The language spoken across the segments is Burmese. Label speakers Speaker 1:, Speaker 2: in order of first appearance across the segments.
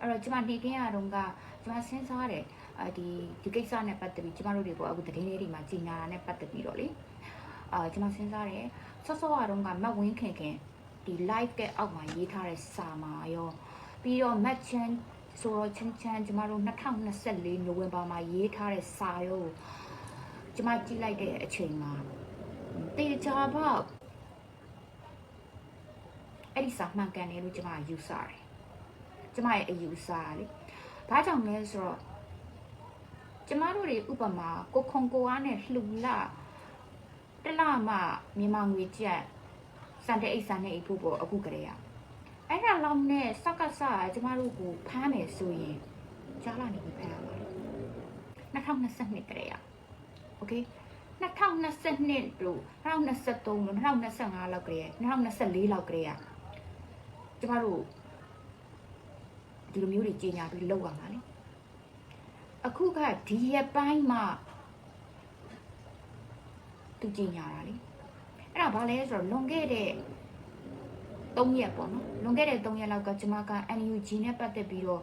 Speaker 1: အဲ့တော့ကျမဒီကင်းရတော့ကကျမစဉ်းစားတယ်အာဒီဒီကိစ္စနဲ့ပတ်သက်ပြီးကျမတို့တွေပေါ့အခုတည်င်းလေးတွေမှာကြီးညာတာနဲ့ပတ်သက်ပြီးတော့လေအာကျမစဉ်းစားတယ်ဆော့ဆော့ရတော့ကမတ်ဝင်းခင်ခင်ဒီ live ကအောက်မှာရေးထားတဲ့စာမှာရောပြီးတော့ match ချန်ဆိုတော့ချန်ချန်ကျမတို့2024နိုဝင်ဘာမှာရေးထားတဲ့စာရောကျမကြည့်လိုက်တဲ့အချိန်မှာတေချာပေါက်အဲ့ဒီစာမှန်ကန်တယ်လို့ကျမယူဆတယ် ကျမရဲ့အယူအဆလေ။ဒါကြောင့်လဲဆိုတော့ကျမတို့တွေဥပမာကိုခုံကိုအားနဲ့လှူလာတလမှမြန်မာငွေကျပ်စံတဲ့အိတ်စံတဲ့အိတ်ဖို့ပေါ့အခုကလေးရ။အဲ့ဒါလောက်နဲ့စက်ကစကျမတို့ကိုဖမ်းမယ်ဆိုရင်ကြားလာနေပြီဖမ်းရမှာ။2022ကလေးရ။ Okay 2022လို့2023လို့2025လောက်ကလေး2024လောက်ကလေးရကျမတို့ ဒီလိုမျိုးတွေကြီးညာပြီးလောက်ရမှာလေအခုကဒီရက်ပိုင်းမှာသူကြီးညာတာလေအဲ့ဒါဘာလဲဆိုတော့လွန်ခဲ့တဲ့3ရက်ပေါ့နော်လွန်ခဲ့တဲ့3ရက်လောက်ကကျမက NUG နဲ့ပတ်သက်ပြီးတော့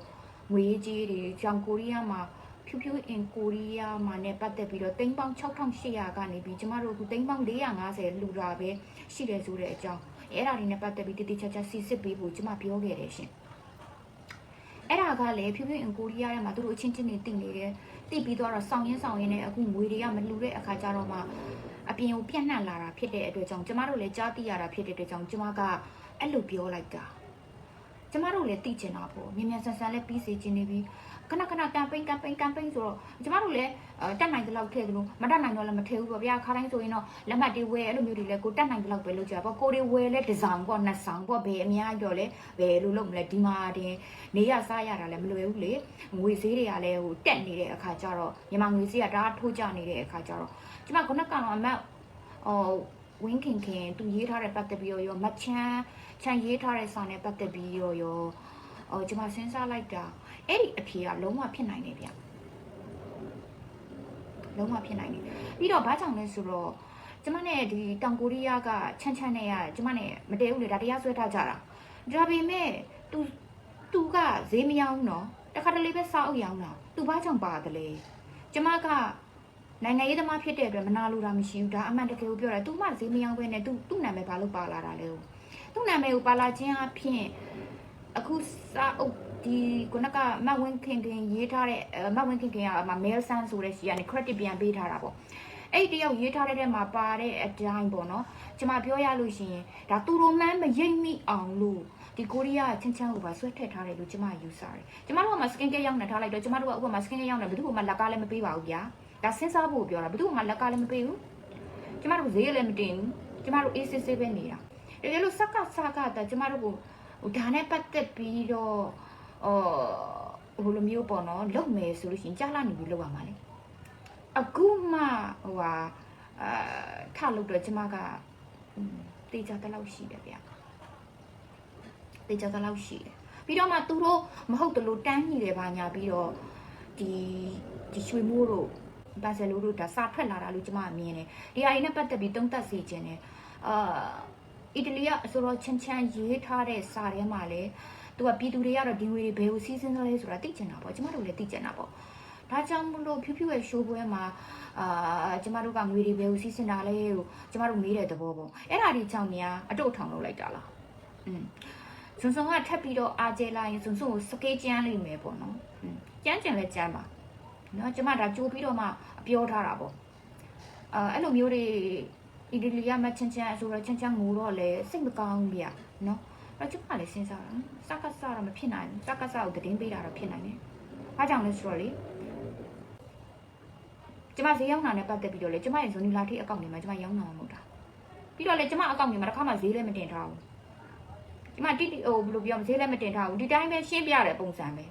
Speaker 1: ငွေရေးကြေးတွေကြောင်ကိုရီးယားမှာဖြူဖြူအင်ကိုရီးယားမှာနဲ့ပတ်သက်ပြီးတော့တိန်းပေါင်း6800ကနေပြီးကျမတို့အခုတိန်းပေါင်း450လူတာပဲရှိတယ်ဆိုတဲ့အကြောင်းအဲ့ဒါတွေနဲ့ပတ်သက်ပြီးတတိချာချာစီစစ်ပေးဖို့ကျမပြောခဲ့တယ်ရှင် အဲ့ဒါကလည်းဖြူဖြူအင်ကိုရီးယားထဲမှာသူတို့အချင်းချင်းတွေတည်နေတယ်တည်ပြီးတော့ဆောင်းရင်းဆောင်းရင်းနဲ့အခုငွေတွေကမလူတဲ့အခါကျတော့မှအပြင်ကိုပြန့်နှံ့လာတာဖြစ်တဲ့အတွက်ကြောင့်ကျမတို့လည်းကြားသိရတာဖြစ်တဲ့အတွက်ကြောင့်ကျမကအဲ့လိုပြောလိုက်တာကျမတို့လည်းသိချင်တာပေါ့မြန်မြန်ဆန်ဆန်လည်းပြီးစေချင်နေပြီ ခဏခဏကမ်ပိန်းကမ်ပိန်းကမ်ပိန်းဆိုတော့ကျမတို့လည်းတက်နိုင်တဲ့လောက်ထည့်သလိုမတက်နိုင်တော့လည်းမထည့်ဘူးပေါ့ဗျာခါတိုင်းဆိုရင်တော့လက်မှတ်တွေဝယ်အဲ့လိုမျိုးတွေလည်းကိုတက်နိုင်တဲ့လောက်ပဲလုပ်ကြပါကိုတွေဝယ်လဲဒီဇိုင်းပေါ့နှစ်ဆောင်ပေါ့ဘယ်အများကြီးတော့လဲဘယ်လိုလုပ်မလဲဒီမှာတင်နေရစားရတာလည်းမလွယ်ဘူးလေငွေဈေးတွေကလည်းဟိုတက်နေတဲ့အခါကျတော့မြန်မာငွေဈေးကဒါထိုးကျနေတဲ့အခါကျတော့ကျမခုနကတော့အမတ်ဟိုဝင်းခင်ခင်သူရေးထားတဲ့ပတ်သက်ပြီးတော့ရောမချမ်းချမ်းရေးထားတဲ့စာနဲ့ပတ်သက်ပြီးတော့ရောဟိုကျမစဉ်းစားလိုက်တာ အဲ့ဒီအဖြေကလုံးဝဖြစ်နိုင်တယ်ဗျလုံးဝဖြစ်နိုင်တယ်ပြီးတော့ဘာကြောင့်လဲဆိုတော့ကျမနဲ့ဒီတောင်ကိုရီးယားကချမ်းချမ်းနဲ့ရကျမနဲ့မတည့်ဘူးလေဒါတရားဆွဲထားကြတာဒါပေမဲ့ तू तू ကဈေးမရောင်းတော့တခါတလေပဲစားအုပ်ရောင်းတာ तू ဘာကြောင့်ပါတယ်လဲကျမကနိုင်ငံရေးသမားဖြစ်တဲ့အတွက်မနာလိုတာမရှိဘူးဒါအမှန်တကယ်ကိုပြောတာ तू မှဈေးမရောင်းပဲနဲ့ तू သူ့နာမည်ဘာလို့ပါလာတာလဲသူ့နာမည်ကိုပါလာခြင်းအဖြစ် အခုစားအုပ်ဒီခုနကမတ်ဝင်းခင်ခင်ရေးထားတဲ့မတ်ဝင်းခင်ခင်ကမ mail send ဆိုတဲ့စီကနေ credit ပြန်ပေးထားတာပေါ့အဲ့ဒီတယောက်ရေးထားတဲ့ထဲမှာပါတဲ့အတိုင်းပေါ့နော်ကျမပြောရလို့ရှိရင်ဒါသူတို့မှန်းမရိပ်မိအောင်လို့ဒီကိုရီးယားချင်းချမ်းကိုပါဆွဲထည့်ထားတယ်လို့ကျမယူဆတယ်ကျမတို့ကမှ skin care ရောက်နေထားလိုက်တော့ကျမတို့ကဥပမာ skin care ရောက်နေဘယ်သူမှလက်ကားလည်းမပေးပါဘူးဗျာဒါစဉ်းစားဖို့ပြောတာဘယ်သူမှလက်ကားလည်းမပေးဘူးကျမတို့ဈေးလည်းမတင်ဘူးကျမတို့အေးစစ်စစ်ပဲနေတာတကယ်လို့စက်ကစကတာကျမတို့ကို ဟိုဒါနဲ့ပတ်သက်ပြီးတော့အော်ဟိုလိုမျိုးပေါ့နော်လုံမယ်ဆိုလို့ရှိရင်ကြားလာနေပြီးလောက်ရမှာလေအခုမှဟိုဟာအာထလို့တော့ကျမကတေချာတလောက်ရှိတယ်ဗျတေချာတလောက်ရှိတယ်ပြီးတော့မှသူတို့မဟုတ်တလို့တန်းညိတယ်ဘာညာပြီးတော့ဒီဒီရွှေမိုးတို့ဘာဆယ်လိုတို့ဒါစာထွက်လာတာလို့ကျမမြင်တယ်ဒီအရင်နဲ့ပတ်သက်ပြီးတုံးသက်စေခြင်းတယ်အာ အီတလီကအဆိုတော့ချမ်းချမ်းရေးထားတဲ့စာထဲမှာလည်းသူကပြည်သူတွေကတော့ဒီငွေတွေဘယ်ကိုစီးစင်းသလဲဆိုတာသိချင်တာပေါ့ကျမတို့လည်းသိချင်တာပေါ့ဒါကြောင့်မလို့ဖြူဖြူရဲ့ရှိုးပွဲမှာအာကျမတို့ကငွေတွေဘယ်ကိုစီးစင်းတာလဲကိုကျမတို့မေးတဲ့သဘောပေါ့အဲ့ဒါဒီကြောင့်များအတုတ်ထောင်လုပ်လိုက်တာလားอืมစွန်စွန်ကထပ်ပြီးတော့အာကျဲလာရင်စွန်စွန်ကိုစကေးကျန်းလိမ့်မယ်ပေါ့နော်อืมကျန်းကျင်လဲကျန်းပါနော်ကျမဒါကြိုးပြီးတော့မှပြောထားတာပေါ့အာအဲ့လိုမျိုးတွေ အီတလီကမချင်ချင်ဆိုတော့ချင်ချင်ငိုတော့လေစိတ်မကောင်းဘူးဗျာနော်အဲ့ကျမလည်းစဉ်းစားတာစကားစားတော့မဖြစ်နိုင်ဘူးစကားစားကိုတည်င်းပေးတာတော့ဖြစ်နိုင်တယ်ဘာကြောင့်လဲဆိုတော့လေကျမဈေးရောက်တာနဲ့ပတ်သက်ပြီးတော့လေကျမရဲ့ဇွန်နီလာထိအကောင့်တွေမှာကျမရောင်းတာမဟုတ်တာပြီးတော့လေကျမအကောင့်တွေမှာတစ်ခါမှဈေးလည်းမတင်ထားဘူးကျမတိတိဟိုဘယ်လိုပြောမဈေးလည်းမတင်ထားဘူးဒီတိုင်းပဲရှင်းပြတဲ့ပုံစံပဲ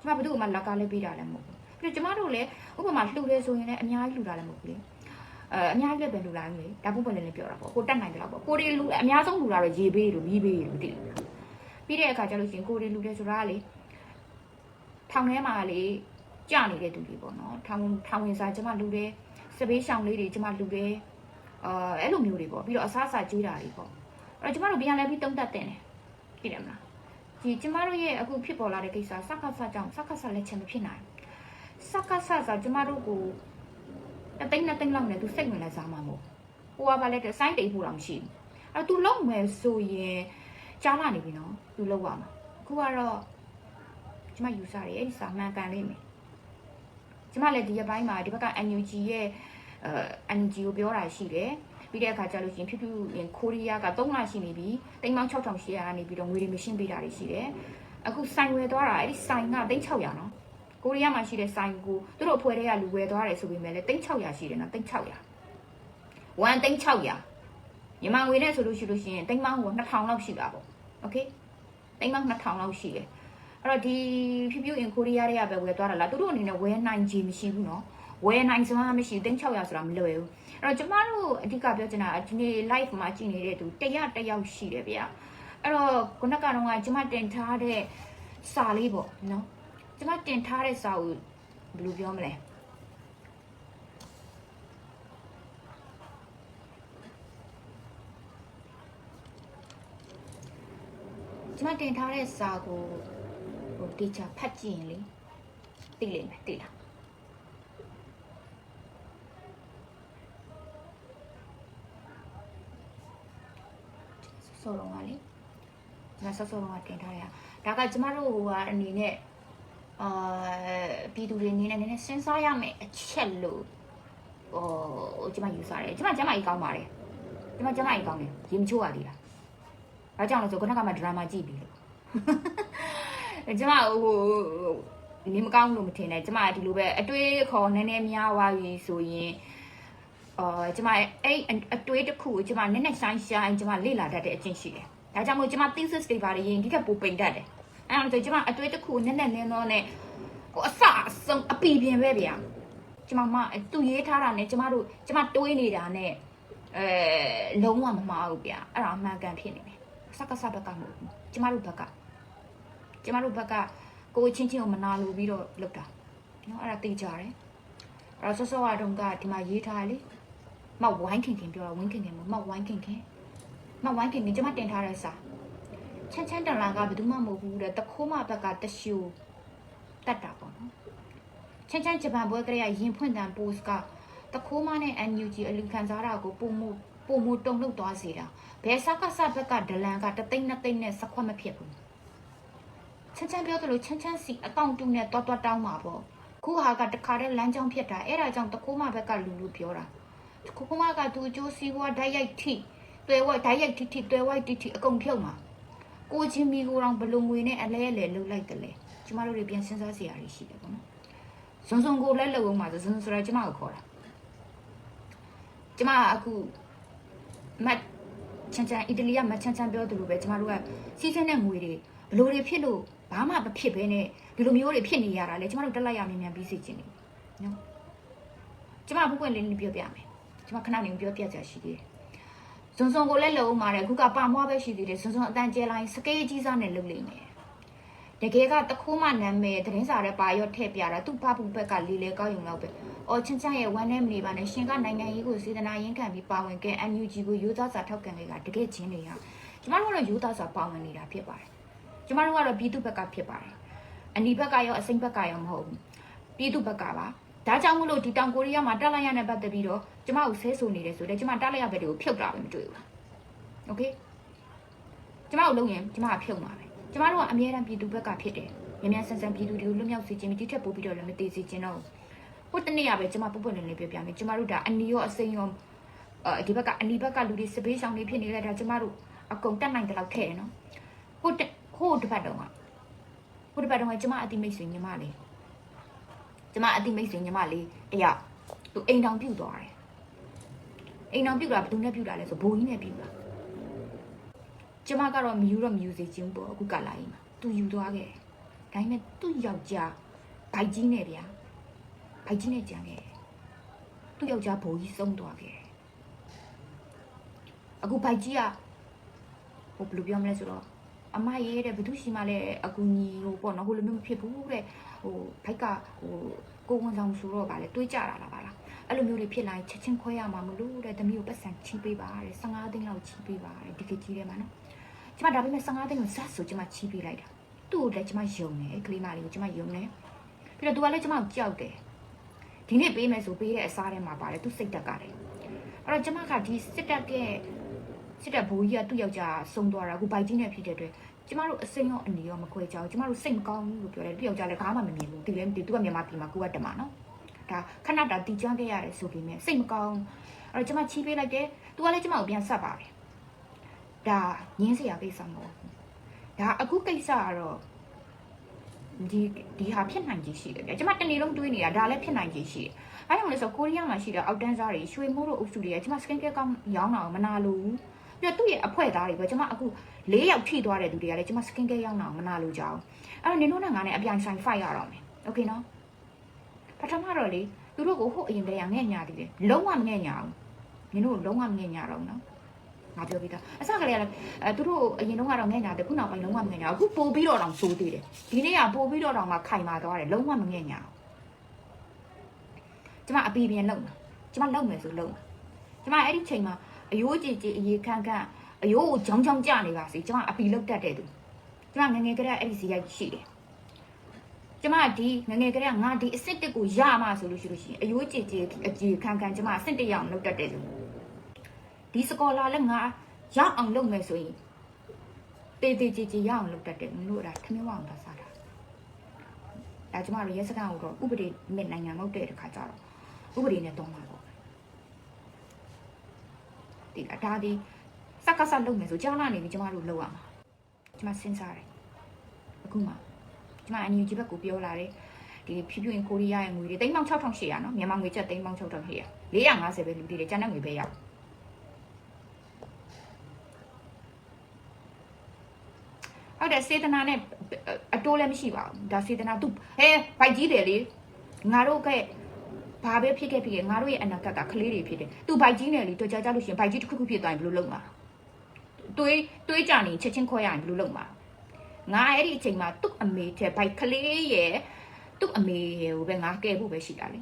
Speaker 1: ကျမဘယ်သူ့မှလက်ကားလေးပေးတာလည်းမဟုတ်ဘူးပြီးတော့ကျမတို့လည်းဥပမာလှူတယ်ဆိုရင်လည်းအများကြီးလှူတာလည်းမဟုတ်ဘူးလေ အဲအများကြီးလည်းပဲလူလာမျိုးလေဒါပုတ်ပွင့်လည်းပြောတာပေါ့ကိုတက်နိုင်တယ်လို့ပေါ့ကိုတွေလူအများဆုံးလူလာတော့ရေဘေးလို့မီးဘေးလို့တိပြီးတဲ့အခါကျလို့ရှိရင်ကိုတွေလူတယ်ဆိုတာကလေထောင်ထဲမှာလေကြနေတဲ့သူတွေပေါ့နော်ထောင်ထောင်ဝင်စားကျမလူတယ်စပေးရှောင်လေးတွေကျမလူတယ်အာအဲ့လိုမျိုးတွေပေါ့ပြီးတော့အစားအစာကျွေးတာတွေပေါ့အဲ့တော့ကျမတို့ပြန်လဲပြီးတုံးတက်တင်တယ်သိတယ်မလားဒီကျမတို့ရဲ့အခုဖြစ်ပေါ်လာတဲ့ကိစ္စစက္ကဆကြောင့်စက္ကဆလည်းချင်မဖြစ်နိုင်စက္ကဆဆိုကျမတို့ကို တသိန်းနှစ်သိန်းလောက်နဲ့သူစိတ်ဝင်လဲစားမှာမဟုတ်ဟိုကဘာလဲတဲ့စိုင်းတိတ်ဖို့တော့မရှိဘူးအဲ့သူလုံးမယ်ဆိုရင်ကြားလာနေပြီနော်သူလုံးရမှာအခုကတော့ကျမယူဆတယ်အဲ့ဒီစာမှန်ကန်လိမ့်မယ်ကျမလည်းဒီရက်ပိုင်းမှာဒီဘက်က NUG ရဲ့အဲ NUG ကိုပြောတာရှိတယ်ပြီးတဲ့အခါကျလို့ရှိရင်ဖြူဖြူရင်ကိုရီးယားက3လရှိနေပြီတိမ်ပေါင်း6800ကနေပြီးတော့ငွေတွေမရှင်းပေးတာတွေရှိတယ်အခုဆိုင်ဝယ်သွားတာအဲ့ဒီဆိုင်က3600နော် ကိုရီးယားမှာရှိတဲ့ဆိုင်ကိုသူတို့အဖွဲ့တွေကလူဝယ်သွားတယ်ဆိုပေမဲ့လည်း3600ရှိတယ်နော်3600 1 3600မြန်မာငွေနဲ့ဆိုလို့ရှိလို့ရှိရင်တိမ်ပေါင်းကို2000လောက်ရှိတာပေါ့โอเคတိမ်ပေါင်း2000လောက်ရှိတယ်အဲ့တော့ဒီဖြူဖြူအင်ကိုရီးယားတွေကပဲဝယ်သွားတာလားသူတို့အနေနဲ့ဝယ်နိုင်ခြင်းမရှိဘူးနော်ဝယ်နိုင်စွမ်းမရှိ3600ဆိုတာမလွယ်ဘူးအဲ့တော့ကျမတို့အဓိကပြောချင်တာဒီနေ့ live မှာကြည့်နေတဲ့သူတရတယောက်ရှိတယ်ဗျအဲ့တော့ခုနကတော့ကကျမတင်ထားတဲ့စာလေးပေါ့နော် ကျမတင်ထားတဲ့စာကိုဘယ်လိုပြောမလဲကျမတင်ထားတဲ့စာကိုဟိုတေချာဖတ်ကြည့်ရင်လေသိလိမ့်မယ်သိလားဆော့တော့ကလေကျွန်တော်ဆော့ဆော့တော့တင်ထားရဒါကကျမတို့ဟိုကအနေနဲ့ အာပြည်သူတွေအနေနဲ့နည်းနည်းစဉ်းစားရမယ်အချက်လို့ဟိုကျမယူဆတယ်ကျမကျမကြီးကောင်းပါတယ်ကျမကျမကြီးကောင်းတယ်ရေမချိုးရသေးလားဘာကြောင့်လဲဆိုခုနကမှဒရာမာကြည့်ပြီလို့ကျမဟိုနေမကောင်းလို့မထင်နဲ့ကျမဒီလိုပဲအတွေးခေါ်နည်းနည်းများသွားပြီဆိုရင်အာကျမအဲ့အတွေးတစ်ခုကိုကျမနည်းနည်းဆိုင်ဆိုင်ကျမလေ့လာတတ်တဲ့အကျင့်ရှိတယ်ဒါကြောင့်မို့ကျမ thesis တွေပါရင်ဒီကပိုပိန်တတ်တယ် အဲ့တော့ကျမအတွေးတစ်ခုနည်းနည်းနည်းတော့နဲ့ဟိုအစအဆုံးအပီပြင်ပဲဗျာကျမမသူရေးထားတာနဲ့ကျမတို့ကျမတွေးနေတာနဲ့အဲလုံးဝမမှားဘူးဗျာအဲ့ဒါအမှန်ကန်ဖြစ်နေတယ်စက္ကစဘက်ကမဟုတ်ဘူးကျမတို့ဘက်ကကျမတို့ဘက်ကကိုယ်ချင်းချင်းကိုမနာလိုပြီးတော့လုပ်တာနော်အဲ့ဒါသိကြတယ်အဲ့တော့ဆော့ဆော့ကတော့ကဒီမှာရေးထားလေမောက်ဝိုင်းခင်ခင်ပြောတာဝင်းခင်ခင်မမောက်ဝိုင်းခင်ခင်မောက်ဝိုင်းခင်ခင်ကျမတင်ထားတဲ့စာ ချမ်းချမ်းတန်လာကဘယ်သူမှမဟုတ်ဘူးတဲ့တခိုးမဘက်ကတရှူတတ်တာပေါ့နော်ချမ်းချမ်းဂျပန်ဘွဲကလေးကရင်ဖွင့်တန်ပို့စ်ကတခိုးမနဲ့ NUG အလူခံစားတာကိုပုံမှုပုံမှုတုံလို့သွားစေတာဘယ်စကားစဘက်ကဒလန်ကတသိန်းနှစ်သိန်းနဲ့စခွက်မဖြစ်ဘူးချမ်းချမ်းပြောသလိုချမ်းချမ်းစီအကောင့်တူနဲ့တော်တော်တောင်းမှာပေါ့ခုဟာကတခါတည်းလမ်းကြောင်းဖြစ်တာအဲ့ဒါကြောင့်တခိုးမဘက်ကလူလူပြောတာကိုကမကသူအကျိုးစီးပွားဓာတ်ရိုက်ထိတွဲဝိုက်ဓာတ်ရိုက်ထိထိတွဲဝိုက်တိထိအကုန်ဖြုတ်မှာ ကိုချင်းမီကိုတော့ဘလုံငွေနဲ့အလဲအလဲလှုပ်လိုက်တယ်လေကျမတို့တွေပြန်စဉ်းစားစရာတွေရှိတယ်ပေါ့နော်ဇွန်ဇွန်ကိုလည်းလှုပ်အောင်ပါဇွန်ဇွန်ဆိုတာကျမကိုခေါ်တာကျမကအခုမတ်ချန်ချန်အီတလီကမတ်ချန်ချန်ပြောသလိုပဲကျမတို့ကစီးစင်းတဲ့ငွေတွေဘလို့တွေဖြစ်လို့ဘာမှမဖြစ်ဘဲနဲ့ဒီလိုမျိုးတွေဖြစ်နေရတာလေကျမတို့တက်လိုက်ရမြန်မြန်ပြီးစီခြင်းနေနော်ကျမဘုကွင့်လေးလေးပြောပြမယ်ကျွန်မခဏနေပြောပြကြရှိသေးတယ်။ ဇွန်ဇွန်ကိုလည်းလုံအောင်ပါတယ်အခုကပါမွားပဲရှိသေးတယ်ဇွန်ဇွန်အတန်ကျဲလိုက်စကေးကြီးစားနဲ့လုံလိမ့်မယ်။တကယ်ကတခိုးမှနာမည်သတင်းစာထဲပါရော့ထည့်ပြတာသူ့ဖဖူဘက်ကလေးလေကောက်ယုံလောက်ပဲ။အော်ချင်းချရဲ့ဝမ်းနဲ့မနေပါနဲ့ရှင်ကနိုင်ငံရေးကိုစေတနာရင်းခံပြီးပါဝင်ခဲ့ NUG ကိုယူသားစာထောက်ခံခဲ့တာတကယ်ချင်းတွေဟာကျမတို့ကတော့ယူသားစာပါဝင်နေတာဖြစ်ပါတယ်။ကျမတို့ကတော့ပြည်သူဘက်ကဖြစ်ပါတယ်။အနီဘက်ကရောအစိမ့်ဘက်ကရောမဟုတ်ဘူး။ပြည်သူဘက်ကပါ။ ဒါကြောင့်မလို့ဒီတောင်ကိုရီးယားမှာတက်လိုက်ရတဲ့ပတ်သက်ပြီးတော့ကျမကိုဆဲဆိုနေတယ်ဆိုတော့ကျမတက်လိုက်ရဘက်တွေကိုဖြုတ်တာပဲမတွေ့ဘူး။ Okay ကျမကိုလုံရင်ကျမကဖြုတ်မှာပဲကျမတို့ကအမြဲတမ်းပြည်သူဘက်ကဖြစ်တယ်။မြန်မြန်ဆန်ဆန်ပြည်သူတွေကိုလွတ်မြောက်စေခြင်းဒီထက်ပိုပြီးတော့လည်းမသေးစေခြင်းတော့ဟိုတနေ့ကပဲကျမပုပ်ပွင့်လင်းလေးပြောပြမယ်ကျမတို့ဒါအနီရောအစိမ်းရောအဲဒီဘက်ကအနီဘက်ကလူတွေစပေးဆောင်နေဖြစ်နေလဲဒါကျမတို့အကုန်တက်နိုင်တယ်လို့ခဲ့ရနော်ဟိုဟိုတစ်ပတ်တုန်းကဟိုတစ်ပတ်တုန်းကကျမအတိမိတ်ဆွေညီမလေး ကျမအတိမိတ်ဆွေညီမလေးတယောက်သူအိမ်တောင်ပြုတ်သွားတယ်အိမ်တောင်ပြုတ်တာဘယ်သူနဲ့ပြုတ်တာလဲဆိုဘိုးကြီးနဲ့ပြုတ်တာကျမကတော့မယူတော့မယူစေချင်ဘူးပေါ့အခုကလာရင်သူယူသွားခဲ့ဒါပေမဲ့သူ့ယောက်ျားဘိုက်ကြီးနဲ့ဗျာဘိုက်ကြီးနဲ့ကြံခဲ့သူ့ယောက်ျားဘိုးကြီးဆုံးသွားခဲ့အခုဘိုက်ကြီးကဟိုဘယ်လိုပြောမလဲဆိုတော့ အမရေးတဲ့ဘသူရှိမှလဲအကူညီဟိုပေါ့နော်ဟိုလိုမျိုးမဖြစ်ဘူးတဲ့ဟိုဘိုက်ကဟိုကိုဝန်ဆောင်ဆိုတော့ဗာလဲတွေးကြတာလားဗာလားအဲ့လိုမျိုးတွေဖြစ်လာရင်ချက်ချင်းခွဲရမှာမလို့တဲ့တမီးကိုပတ်စံချီးပေးပါတဲ့15သိန်းလောက်ချီးပေးပါတဲ့ဒီကကြီးထဲမှာနော်ကျမဒါပေမဲ့15သိန်းကိုဇက်ဆိုကျမချီးပေးလိုက်တာသူ့ကိုလည်းကျမယုံတယ်ကလေးမလေးကိုကျမယုံတယ်ပြီးတော့သူကလည်းကျမကိုကြောက်တယ်ဒီနေ့ပေးမယ်ဆိုပေးတဲ့အစားထဲမှာပါတယ်သူစိတ်တက်ကလည်းအဲ့တော့ကျမကဒီစစ်တပ်ရဲ့စစ်တပ်ဘိုးကြီးကသူ့ယောက်ျားဆုံးသွားတာအခုဘိုက်ကြီးနဲ့ဖြစ်တဲ့အတွက် ကျမတို့အစိမ်းရောအနေရောမခွဲကြဘူးကျမတို့စိတ်မကောင်းဘူးလို့ပြောတယ်သူ့ယောက်ျားလည်းဘာမှမမြင်ဘူးဒီလည်းမသိသူကမြန်မာပြည်မှာကိုကတမနော်ဒါခဏတာတီကျွမ်းခဲ့ရတယ်ဆိုပေမဲ့စိတ်မကောင်းအဲ့တော့ကျမချီးပေးလိုက်တယ်သူကလည်းကျမကိုပြန်ဆက်ပါတယ်ဒါငင်းစရာကိစ္စမဟုတ်ဘူးဒါအခုကိစ္စကတော့ဒီဒီဟာဖြစ်နိုင်ခြေရှိတယ်ဗျာကျမတနေ့လုံးတွေးနေတာဒါလည်းဖြစ်နိုင်ခြေရှိတယ်။အဲဒါကြောင့်လဲဆိုကိုရီးယားမှာရှိတဲ့အောက်တန်းစားတွေရွှေမိုးတို့အုပ်စုတွေကကျမ skin care ကောင်းရောင်းတာကိုမနာလို့ဘူး။ပြီးတော့သူ့ရဲ့အဖွဲသားတွေပဲကျမအခု ၄ယောက်ထိသွားတဲ့သူတွေကလည်းကျမ skin care ရောင်းတာကိုမနာလို့ကြအောင်။အဲ့တော့နင်တို့နဲ့ငါနဲ့အပြိုင်ဆိုင် fight ရတော့မယ်။ Okay နော်။ပထမတော့လေသူတို့ကိုဟိုအရင်တည်းကငဲ့ညာသေးတယ်။လုံးဝမငဲ့ညာဘူး။နင်တို့လုံးဝမငဲ့ညာတော့ဘူးနော်။ငါပြောပြီးသားအစကလေးကလည်းအဲသူတို့အရင်တုန်းကတော့ငဲ့ညာတယ်ခုနောက်ပိုင်းလုံးဝမငဲ့ညာဘူးအခုပို့ပြီးတော့တောင်စိုးသေးတယ်ဒီနေ့ကပို့ပြီးတော့တောင်မှခိုင်မာသွားတယ်လုံးဝမငဲ့ညာဘူးကျမအပီပြန်လုံတာကျမလုံမယ်ဆိုလုံတာကျမအဲ့ဒီချိန်မှာအယိုးကြည်ကြည်အရေးခန့်ခန့် အယိုးကိုဂျောင်းဂျောင်းကြနေပါစေကျမအပီလုတ်တတ်တဲ့သူကျမငငယ်ကလေးအဲ့ဒီစီရိုက်ရှိတယ်ကျမဒီငငယ်ကလေးငါဒီအစ်စ်တစ်ကိုရမှဆိုလို့ရှိလို့ရှိရင်အယိုးကြည်ကြည်အကြည်ခန့်ခန့်ကျမအစ်စ်တစ်ရအောင်လုပ်တတ်တဲ့သူဒီစကောလာလည်းငါရအောင်လုပ်မယ်ဆိုရင်တေးတေးကြည်ကြည်ရအောင်လုပ်တတ်တယ်မလို့ဒါထမင်းဝအောင်သာစားတာဒါကျမတို့ရဲစခန်းကိုတော့ဥပဒေမြင့်နိုင်ငံမဟုတ်တဲ့တခါကျတော့ဥပဒေနဲ့တော့မှာပေါ့ဒီအတားဒီ စက်ကဆက်လုပ်မယ်ဆိုကြားလာနေပြီကျမတို့လုပ်ရမှာကျမစဉ်းစားတယ်အခုမှကျမအန်ယူဂျီဘက်ကိုပြောလာတယ်ဒီဖြူဖြူရင်ကိုရီးယားရဲ့ငွေတွေတိန်းပေါင်း6800နော်မြန်မာငွေကျပ်တိန်းပေါင်း6800 450ပဲလူတည်တယ်ကျန်တဲ့ငွေပဲရောက်ဟုတ်တယ်စေတနာနဲ့အတိုးလည်းမရှိပါဘူးဒါစေတနာသူဟဲဘိုက်ကြီးတယ်လေငါတို့ကဘာပဲဖြစ်ခဲ့ဖြစ်ခဲ့ငါတို့ရဲ့အနာဂတ်ကကလေးတွေဖြစ်တယ်သူဘိုက်ကြီးနဲ့လေတော်ကြကြလို့ရှိရင်ဘိုက်ကြီးတစ်ခုခုဖြစ်သွားရင်ဘယ်လိုလုပ်မှာ တွေးတွေးကြနေချက်ချင်းခွဲရရင်ဘယ်လိုလုပ်မှာငါအဲ့ဒီအချိန်မှာသူ့အမေတဲ့ဘိုက်ကလေးရဲ့သူ့အမေရဲ့ကိုပဲငါကဲဖို့ပဲရှိတာလေ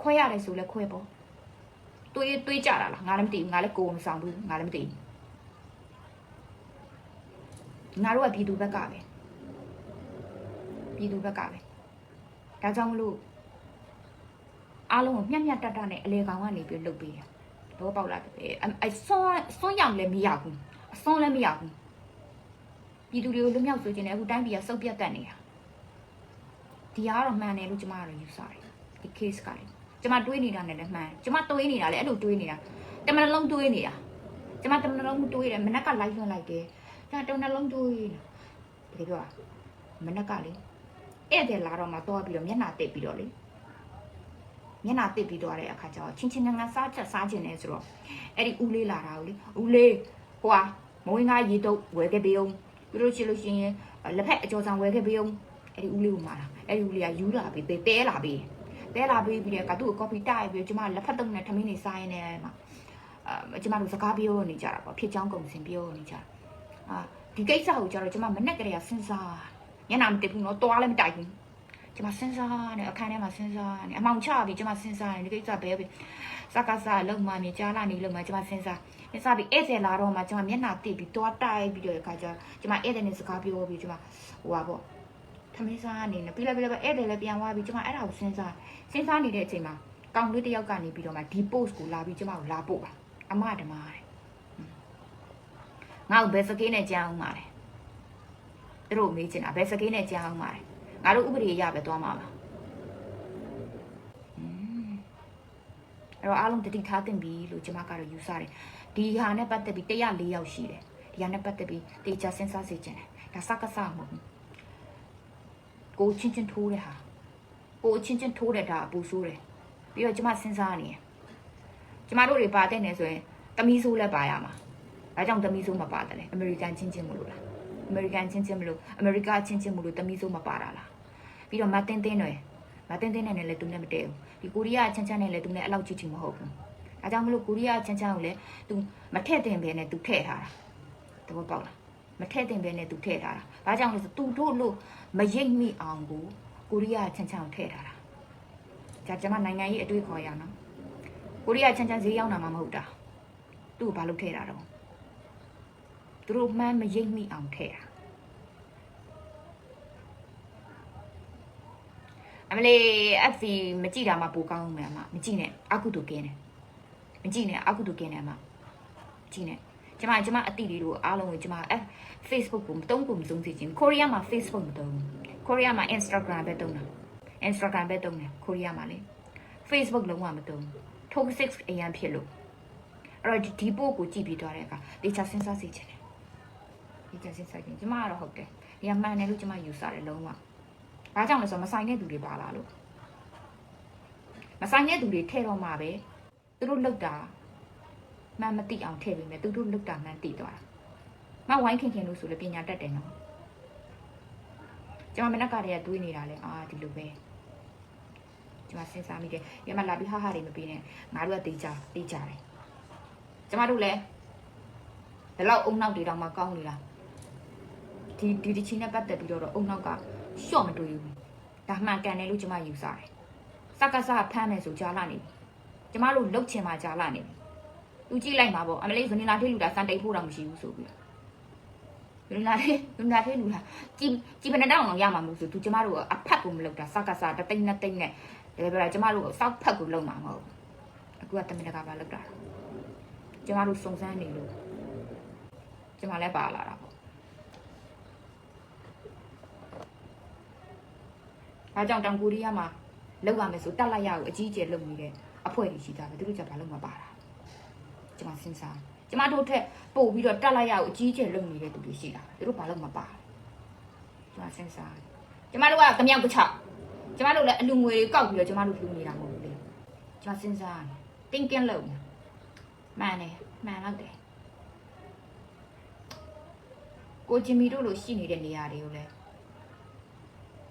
Speaker 1: ခွဲရတယ်ဆိုလဲခွဲပေါ့တွေးတွေးကြတာလားငါလည်းမသိဘူးငါလည်းကိုယ်မဆောင်ဘူးငါလည်းမသိဘူးငါတို့ကပြည်သူဘက်ကပဲပြည်သူဘက်ကပဲဒါကြောင့်မလို့အားလုံးကိုမျက်မျက်တတ်တတ်နဲ့အလေကောင်ကနေပြီးလှုပ်ပေးတယ်တော့ပေါက်လာတယ်အစွန်းစွန်းရောင်လည်းမရဘူး အစွန်းလည်းမရဘူးပြည်သူတွေကိုလွတ်မြောက်စေခြင်းနဲ့အခုတိုင်းပြည်ကစုပ်ပြတ်တတ်နေတာဒီကတော့မှန်တယ်လို့ကျမကတော့ယူဆတယ်ဒီ case ကလေကျမတွေးနေတာနဲ့လည်းမှန်ကျမတွေးနေတာလည်းအဲ့လိုတွေးနေတာတမန်လုံးတွေးနေတာကျမတမန်လုံးတွေးတယ်မနက်က live လွှင့်လိုက်တယ်ဒါတုံနှလုံးတွေးနေတာဒီပြောမနက်ကလေဧည့်သည်လာတော့မှတော့ပြီးတော့မျက်နှာတက်ပြီးတော့လေမျက်နှာတစ်ပြီးတော့တဲ့အခါကျတော့ချင်းချင်းငန်းငန်းစားချက်စားခြင်းနဲ့ဆိုတော့အဲ့ဒီဦးလေးလာတာကိုလေဦးလေး ဟိုဟာမဝင်းကားရေတုပ်ဝယ်ခဲ့ပေးအောင်ပြီးလို့ရှိလို့ရှိရင်လက်ဖက်အကျော်ဆောင်ဝယ်ခဲ့ပေးအောင်အဲ့ဒီဦးလေးကိုမာတာအဲ့ဒီဦးလေးကယူလာပြီးတဲလာပြီးတဲလာပြီးပြီးတဲ့ကသူ့ကိုကော်ဖီတိုက်ပြီးကျမလက်ဖက်တုံးနဲ့ထမင်းနေစားရင်းနဲ့မှာအာကျမတို့စကားပြောနေကြတာပေါ့ဖြစ်ချောင်းကုန်စင်ပြောနေကြတာအာဒီကိစ္စကိုကျတော့ကျမမနဲ့ကလေးကစဉ်းစားညနာမတက်ဘူးနော်တွားလည်းမတိုက်ဘူးကျမစဉ်းစားနေအခန်းထဲမှာစဉ်းစားနေအမောင်ချပြီးကျမစဉ်းစားနေဒီကိစ္စဘဲပြီစကားစားလုံမှမြေကြားလာနေလုံမှကျမစဉ်းစား နေစားပြီးဧည့်သည်လာတော့မှကျမမျက်နှာတိပြီးတွားတိုက်ပြီးတော့အခါကျကျမဧည့်သည်နဲ့စကားပြောပြီးကျမဟိုပါပေါ့ထမင်းစားအနေနဲ့ပြီးလိုက်ပြီးလိုက်ဧည့်သည်လည်းပြန်သွားပြီးကျမအဲ့ဒါကိုစဉ်းစားစဉ်းစားနေတဲ့အချိန်မှာကောင်လေးတယောက်ကနေပြီးတော့မှဒီ post ကိုလာပြီးကျမကိုလာပို့ပါအမဓမ္မတဲ့ငါ့ကိုဘယ်စကေးနဲ့ကြမ်းအောင်ပါလဲသူတို့မေးချင်တာဘယ်စကေးနဲ့ကြမ်းအောင်ပါလဲငါတို့ဥပဒေရပဲသွားမှာပါအဲ့တော့အားလုံးတတိထားတင်ပြီလို့ကျွန်မကတော့ယူဆတယ် ဒီဟာနဲ့ပတ်သက်ပြီး104ယောက်ရှိတယ်ဒီဟာနဲ့ပတ်သက်ပြီးတေချာစဉ်းစားစေချင်တယ်ဒါစကားစမဟုတ်ဘူးကိုချင်းချင်းထိုးတဲ့ဟာကိုချင်းချင်းထိုးတဲ့ဒါအပူဆိုးတယ်ပြီးတော့ကျွန်မစဉ်းစားနေတယ်ကျမတို့တွေပါတဲ့နေဆိုရင်တမီးဆိုးလည်းပါရမှာဒါကြောင့်တမီးဆိုးမပါတယ်လေအမေရိကန်ချင်းချင်းမလို့လားအမေရိကန်ချင်းချင်းမလို့အမေရိကချင်းချင်းမလို့တမီးဆိုးမပါတာလားပြီးတော့မတင်းတင်းတွေမတင်းတင်းနဲ့လည်းသူနဲ့မတည့်ဘူးဒီကိုရီးယားချမ်းချမ်းနဲ့လည်းသူနဲ့အဲ့လောက်ချစ်ချင်မဟုတ်ဘူး ဒါကြောင့်မလို့ကိုရီးယားချမ်းချမ်းကိုလည်းသူမထည့်တင်ပဲနဲ့သူထည့်ထားတာတဘောပေါက်လားမထည့်တင်ပဲနဲ့သူထည့်ထားတာဘာကြောင့်လဲဆိုသူတို့လို့မရိပ်မိအောင်ကိုကိုရီးယားချမ်းချမ်းကိုထည့်ထားတာဒါကျမနိုင်ငံရေးအတွေ့ခေါ်ရအောင်နော်ကိုရီးယားချမ်းချမ်းဈေးရောက်တာမှမဟုတ်တာသူ့ကိုဘာလုပ်ထည့်တာတော့သူတို့မှန်းမရိပ်မိအောင်ထည့်တာအမလေး FV မကြည့်တာမှပိုကောင်းမယ်အမမကြည့်နဲ့အကုတူကင်းတယ် မကြည့်နဲ့အကုတူကင်းတယ်အမကြည့်နဲ့ကျမကျမအတိလေးတို့အားလုံးကိုကျမ F Facebook ကိုမတုံးကိုမစုံစီခြင်းကိုရီးယားမှာ Facebook မတုံးကိုရီးယားမှာ Instagram ပဲတုံးတာ Instagram ပဲတုံးတယ်ကိုရီးယားမှာလေ Facebook လုံးဝမတုံး toxic အရန်ဖြစ်လို့အဲ့တော့ဒီပို့ကိုကြည့်ပြီးသွားတဲ့အခါတေချာစဉ်းစားစီခြင်းတယ်တေချာစဉ်းစားခြင်းကျမကတော့ဟုတ်တယ်ဒီကမှန်တယ်လို့ကျမယူဆတယ်လုံးဝဘာကြောင့်လဲဆိုတော့မဆိုင်တဲ့သူတွေပါလာလို့မဆိုင်တဲ့သူတွေထဲတော့မှပဲ သူတို့လောက်တာမှန်မသိအောင်ထည့်ပေးမယ်သူတို့လောက်တာမှန်သိသွားတာမဝိုင်းခင်ခင်လို့ဆိုလေပညာတတ်တယ်နော်ကျမမနက်ကတည်းကတွေးနေတာလေအာဒီလိုပဲကျမစဉ်းစားမိတယ်ရမလာပြီးဟာဟာတွေမပြီးနဲ့ငါတို့ကတေးကြတေးကြတယ်ကျမတို့လည်းဒီလောက်အုံနောက်တွေတောင်မှကောင်းနေတာဒီဒီဒီချင်းနဲ့ပတ်သက်ပြီးတော့အုံနောက်ကရှော့မတွေးဘူးဒါမှန်ကန်တယ်လို့ကျမယူဆတယ်စကားစားဖမ်းမယ်ဆိုကြားလာနေပြီ ကျမတို့လှုပ်ချင်မှကြားလာနေပြီသူကြည့်လိုက်မှာပေါ့အမလေးဇနီလာထိလူတာစံတိတ်ဖို့တော့မရှိဘူးဆိုပြီးဇနီလာထိဇနီလာထိလူတာကြည်ကြည်ဘယ်နှတောင်အောင်ရမှာမဟုတ်ဆိုသူကျမတို့အဖက်ကိုမလုပ်တာစကားစားတသိန်းနှစ်သိန်းနဲ့ဒါပဲကျမတို့စောက်ဖက်ကိုလုပ်မှာမဟုတ်အခုကတမင်တကာပါလုပ်တာကျမတို့စုံစမ်းနေလို့ကျမလည်းပါလာတာပေါ့အဲကြောင့်တောင်ကိုရီးယားမှာလောက်ရမယ်ဆိုတက်လိုက်ရအောင်အကြီးအကျယ်လုပ်နေတဲ့ အဖွဲ့တွေရှိတာပဲသူတို့ကဘာလို့မပါတာကျမစဉ်းစားကျမတို့ထက်ပို့ပြီးတော့တက်လိုက်ရအောင်အကြီးအကျယ်လုပ်နေတဲ့သူတွေရှိတာသူတို့ဘာလို့မပါကျမစဉ်းစားကျမတို့ကကမြောက်ကချောက်ကျမတို့လည်းအလူငွေတွေကောက်ပြီးတော့ကျမတို့လူနေတာမဟုတ်ဘူးလေကျမစဉ်းစားတင်းကင်းလုံးမှန်တယ်မှန်တော့တယ်ကိုဂျင်မီတို့လိုရှိနေတဲ့နေရာတွေကိုလည်း